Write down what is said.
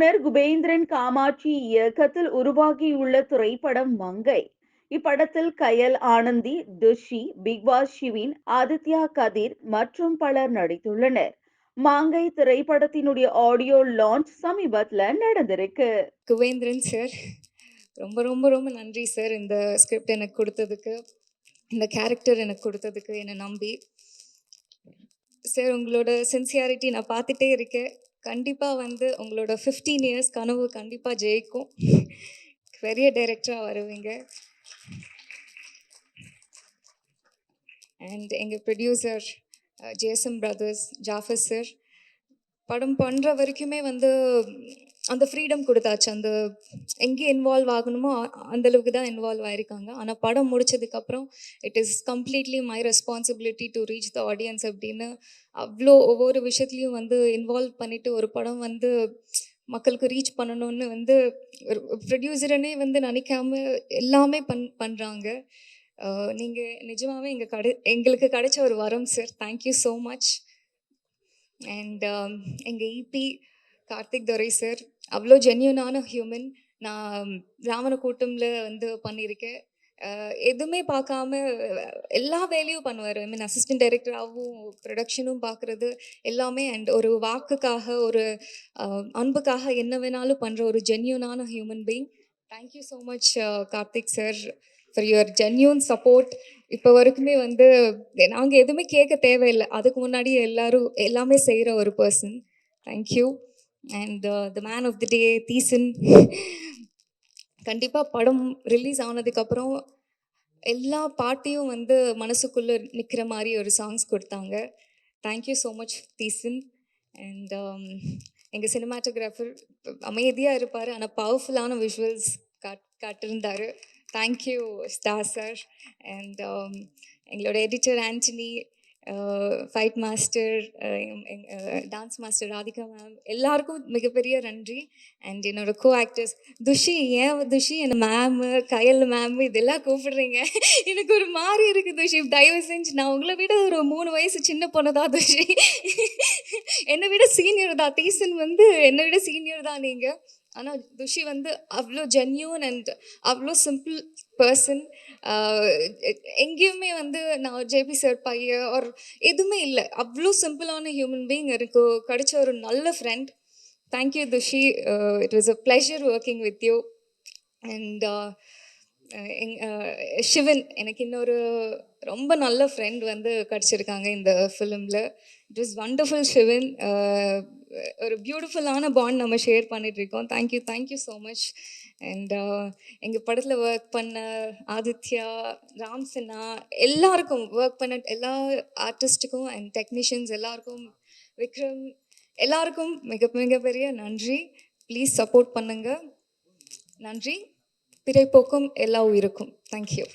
இயக்குனர் குபேந்திரன் காமாட்சி இயக்கத்தில் உருவாகியுள்ள திரைப்படம் மங்கை. இப்படத்தில் கயல் ஆனந்தி துஷி பிக்பாஸ் ஷிவின் ஆதித்யா கதிர் மற்றும் பலர் நடித்துள்ளனர். மாங்கை திரைப்படத்தினுடைய ஆடியோ லான்ச் சமீபத்தில் நடந்திருக்கு. குவேந்திரன் சார் ரொம்ப ரொம்ப ரொம்ப நன்றி சார் இந்த ஸ்கிரிப்ட் எனக்கு கொடுத்ததுக்கு. இந்த கேரக்டர் எனக்கு கொடுத்ததுக்கு என்னை நம்பி. சார் உங்களோட சின்சியாரிட்டி நான் பார்த்துட்டே இருக்கேன். கண்டிப்பாக வந்து உங்களோட ஃபிஃப்டீன் இயர்ஸ் கனவு கண்டிப்பாக ஜெயிக்கும். பெரிய டைரக்டராக வருவீங்க. அண்ட் எங்கள் ப்ரொடியூசர் ஜேசம் பிரதர்ஸ் ஜாஃபர் சார் படம் பண்ணுற வரைக்குமே வந்து அந்த ஃப்ரீடம் கொடுத்தாச்சு. அந்த எங்கே இன்வால்வ் ஆகணுமோ அந்தளவுக்கு தான் இன்வால்வ் ஆயிருக்காங்க. ஆனால் படம் முடிச்சதுக்கப்புறம் it is completely my responsibility to reach the audience அப்படின்னு அவ்வளோ ஒவ்வொரு விஷயத்துலையும் வந்து இன்வால்வ் பண்ணிவிட்டு ஒரு படம் வந்து மக்களுக்கு ரீச் பண்ணணும்னு வந்து ஒரு ப்ரொடியூசரனே வந்து நினைக்காம எல்லாமே பண் பண்ணுறாங்க நீங்கள் நிஜமாகவே எங்கள் கடை எங்களுக்கு கிடைச்ச ஒரு வரம் sir thank you so much and எங்கள் இபி கார்த்திக் துரை சார் அவ்வளோ ஜென்யூனான ஹியூமன் நான் ராமன கூட்டம்ல வந்து பண்ணியிருக்கேன் எதுவுமே பார்க்காம எல்லா வேலையும் பண்ணுவார். ஐ மீன் அசிஸ்டன்ட் டைரக்டராகவும் ப்ரொடக்ஷனும் பார்க்குறது எல்லாமே அண்ட் ஒரு வாக்குக்காக ஒரு அன்புக்காக என்ன வேணாலும் பண்ணுற ஒரு ஜென்யூனான human being thank you so much Karthik sir for your genuine support இப்போ வரைக்குமே வந்து நாங்கள் எதுவுமே கேட்க தேவையில்லை. அதுக்கு முன்னாடி எல்லாரும் எல்லாமே செய்கிற ஒரு person thank you and the man of the day Theesan கண்டிப்பாக படம் ரிலீஸ் ஆனதுக்கப்புறம் எல்லா பாட்டையும் வந்து மனசுக்குள்ளே நிற்கிற மாதிரி ஒரு சாங்ஸ் கொடுத்தாங்க. Thank you so much Theesan and எங்கள் சினிமாட்டோகிராஃபர் அமைதியாக இருப்பார் ஆனால் பவர்ஃபுல்லான விஷுவல்ஸ் காட் காட்டியிருந்தார் thank you star sir and எங்களோட editor Antony fight master dance master Radhika ma'am எல்லாருக்கும் மிகப்பெரிய நன்றி. அண்ட் என்னோட கோ ஆக்டர்ஸ் துஷி ஏன் துஷி என்ன மேம் கயல் மேம் இதெல்லாம் கூப்பிடுறீங்க? எனக்கு ஒரு மாதிரி இருக்கு துஷி. தயவு செஞ்சு நான் உங்களை விட ஒரு மூணு வயசு சின்ன பொண்ணு தான் துஷி. என்னை விட சீனியர் தான். தீசன் வந்து என்னை விட சீனியர் தான் நீங்கள் ஆனால் துஷி வந்து அவ்வளோ ஜென்யூன் அண்ட் அவ்வளோ சிம்பிள் பர்சன் எங்கேயுமே வந்து நான் ஜேபி சார் பையன் ஒரு எதுவுமே இல்லை. அவ்வளோ சிம்பிளான ஹியூமன் பீயிங் எனக்கு கிடைச்ச ஒரு நல்ல friend thank you Thushi it was a pleasure working with you and எங் சிவன் எனக்கு இன்னொரு ரொம்ப நல்ல ஃப்ரெண்ட் வந்து கிடச்சிருக்காங்க இந்த ஃபிலிமில் இட் வாஸ் வண்டர்ஃபுல் சிவன் ஒரு பியூட்டிஃபுல்லான பாண்ட் நம்ம ஷேர் பண்ணிட்டு இருக்கோம். Thank you thank you so much and uh, எங்கள் படத்தில் ஒர்க் பண்ண ஆதித்யா ராம் சின்ஹா எல்லாருக்கும் ஒர்க் பண்ண எல்லா ஆர்டிஸ்ட்டுக்கும் அண்ட் டெக்னீஷியன்ஸ் எல்லாருக்கும் விக்ரம் எல்லாருக்கும் மிக மிகப்பெரிய நன்றி. ப்ளீஸ் சப்போர்ட் பண்ணுங்க. நன்றி. பிறைப்போக்கும் எல்லா உயிருக்கும். தேங்க்யூ